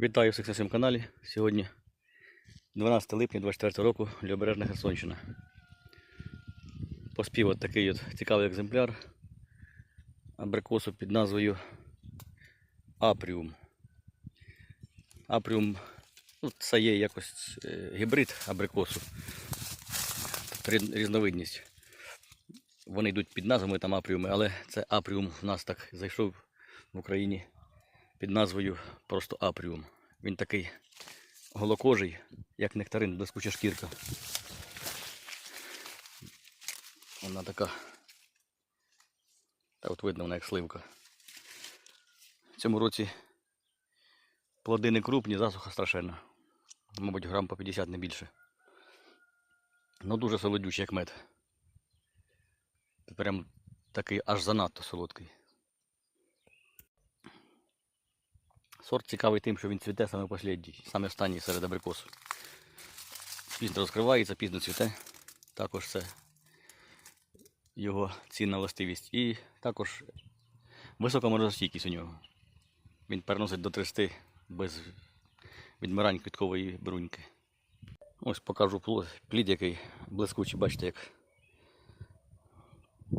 Вітаю всіх на своєму каналі. Сьогодні 12 липня 24 року, Лівобережна Херсонщина. Поспів от такий от цікавий екземпляр абрикосу під назвою Апріум. Апріум ну, це є якось е, гібрид абрикосу. Різновидність. Вони йдуть під назвами там апріуми, але це апріум у нас так зайшов в Україні під назвою просто апріум. Він такий голокожий, як нектарин, блискуча шкірка. Вона така. Та от видно вона як сливка. В цьому році плоди не крупні, засуха страшенна. Мабуть, грам по 50 не більше. Ну дуже солодючий, як мед. Прям такий аж занадто солодкий. Сорт цікавий тим, що він цвіте саме послідній, саме останній серед абрикосу. Пізно розкривається, пізно цвіте. Також це його цінна властивість. І також висока морозостійкість у нього. Він переносить до 300 без відмирань квіткової бруньки. Ось покажу плід, який блискучий, бачите, як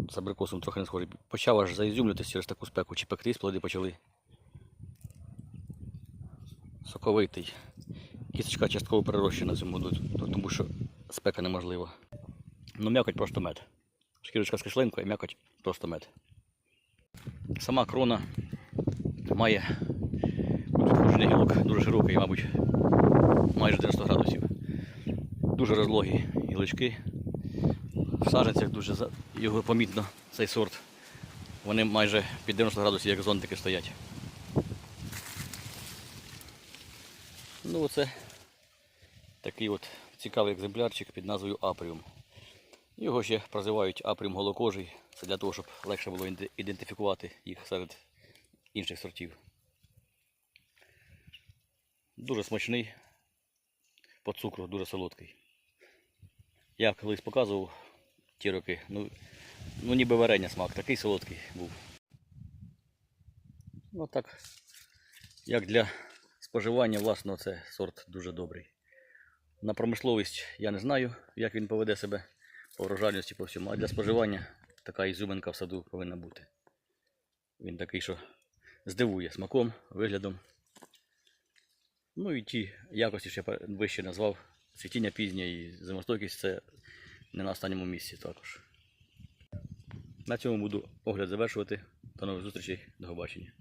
з абрикосом трохи не схожий. Почав аж заізюмлюватися через таку спеку, чи пектись, плоди почали соковитий. Кісточка частково перерощена цьому тому що спека неможлива. Ну, м'якоть просто мед. Шкірочка з кишлинкою, м'якоть просто мед. Сама крона має гілок дуже широкий, мабуть, майже 90 градусів. Дуже розлогі гілочки. В саженцях дуже його помітно, цей сорт. Вони майже під 90 градусів, як зонтики стоять. Ну, оце такий от цікавий екземплярчик під назвою Апріум. Його ще прозивають Апріум голокожий. Це для того, щоб легше було ідентифікувати їх серед інших сортів. Дуже смачний, по цукру, дуже солодкий. Я колись показував ті роки, ну, ну ніби варення смак, такий солодкий був. Ну так, як для споживання, власне, це сорт дуже добрий. На промисловість я не знаю, як він поведе себе по врожайності по всьому, а для споживання така ізюминка в саду повинна бути. Він такий, що здивує смаком, виглядом. Ну і ті якості, що я вище назвав, цвітіння пізнє і зимостойкість це не на останньому місці також. На цьому буду огляд завершувати. До нових зустрічей, до побачення.